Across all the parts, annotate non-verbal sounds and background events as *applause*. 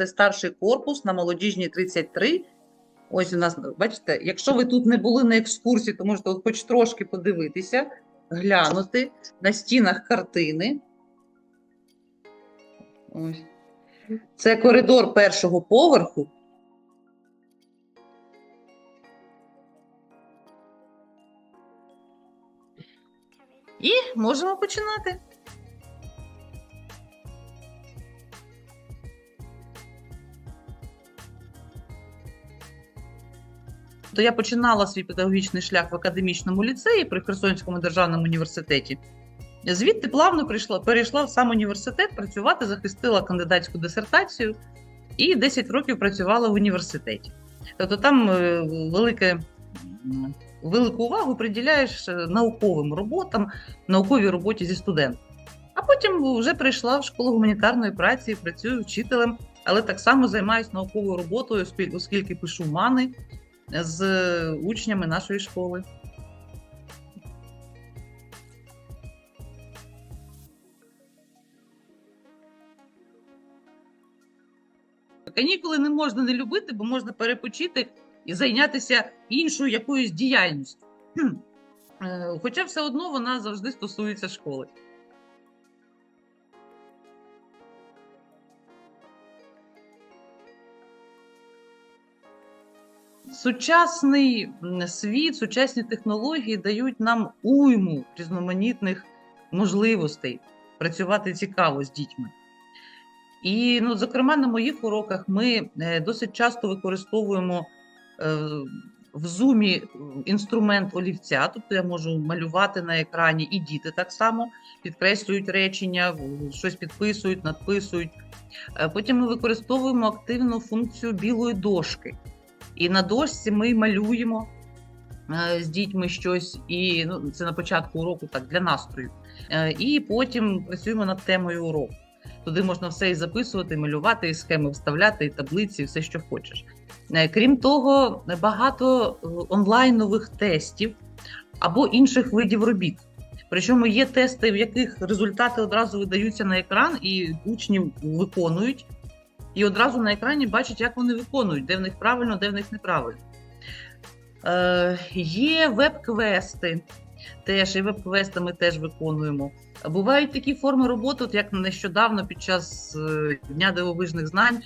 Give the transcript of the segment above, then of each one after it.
Це старший корпус на молодіжній 33. Ось у нас, бачите, якщо ви тут не були на екскурсії, то можете хоч трошки подивитися, глянути на стінах картини. Ось. Це коридор першого поверху. І можемо починати. То я починала свій педагогічний шлях в академічному ліцеї при Херсонському державному університеті. Звідти плавно прийшла, перейшла в сам університет працювати, захистила кандидатську дисертацію і 10 років працювала в університеті. Тобто там е, велике, велику увагу приділяєш е, науковим роботам, науковій роботі зі студентом. А потім вже прийшла в школу гуманітарної праці, працюю вчителем, але так само займаюся науковою роботою, оскільки пишу мани з учнями нашої школи. Канікули не можна не любити, бо можна перепочити і зайнятися іншою якоюсь діяльністю. *clears throat* Е, Хоча все одно вона завжди стосується школи. Сучасний світ, сучасні технології дають нам уйму різноманітних можливостей працювати цікаво з дітьми. І, ну, зокрема, на моїх уроках ми е, досить часто використовуємо е, в зумі інструмент олівця, тобто я можу малювати на екрані, і діти так само підкреслюють речення, щось підписують, надписують. Е, Потім ми використовуємо активну функцію білої дошки. І на дошці ми малюємо е, з дітьми щось, і ну, це на початку уроку, так, для настрою. Е, І потім працюємо над темою уроку. Туди можна все і записувати, і малювати, і схеми вставляти, і таблиці, і все, що хочеш. Е, Крім того, багато онлайнових тестів або інших видів робіт. Причому є тести, в яких результати одразу видаються на екран, і учні виконують, і одразу на екрані бачать, як вони виконують, де в них правильно, де в них неправильно. Е, є веб-квести, теж і веб-квести ми теж виконуємо. Бувають такі форми роботи, от як нещодавно під час е, Дня дивовижних знань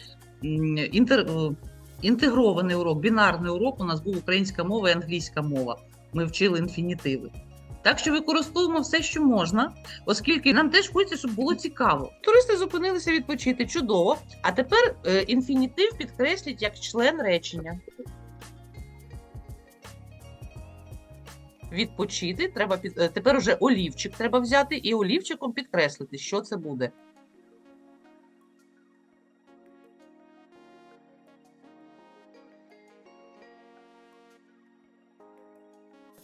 інтер, е, інтегрований урок, бінарний урок. У нас був українська мова і англійська мова. Ми вчили інфінітиви. Так що використовуємо все, що можна, оскільки нам теж хочеться, щоб було цікаво. Туристи зупинилися відпочити чудово. А тепер е, інфінітив підкреслять як член речення. Відпочити треба під е, тепер уже олівчик треба взяти і олівчиком підкреслити, що це буде.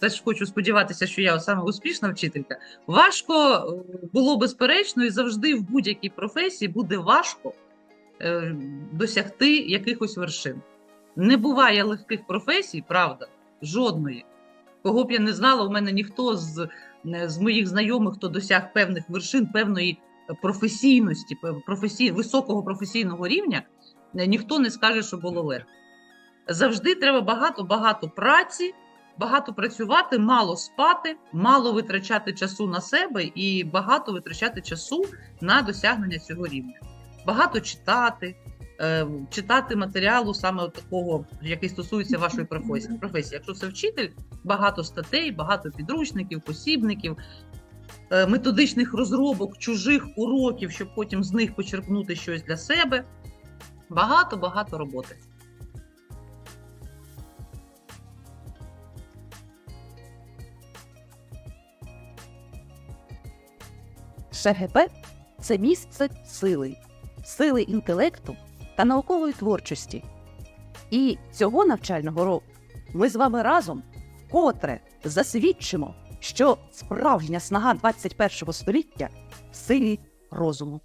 Теж хочу сподіватися, що я саме успішна вчителька. Важко е, було безперечно, і завжди в будь-якій професії буде важко е, досягти якихось вершин. Не буває легких професій, правда, жодної. Кого б я не знала, у мене ніхто з, з моїх знайомих, хто досяг певних вершин, певної професійності, професій, високого професійного рівня, е, ніхто не скаже, що було легко. Завжди треба багато-багато праці, багато працювати, мало спати, мало витрачати часу на себе і багато витрачати часу на досягнення цього рівня. Багато читати, е, читати матеріалу саме такого, який стосується вашої професії. професії. Якщо це вчитель, багато статей, багато підручників, посібників, е, методичних розробок, чужих уроків, щоб потім з них почерпнути щось для себе. Багато багато роботи. ШГП це місце сили, сили інтелекту та наукової творчості. І цього навчального року ми з вами разом вкотре засвідчимо, що справжня снага 21 століття в силі розуму.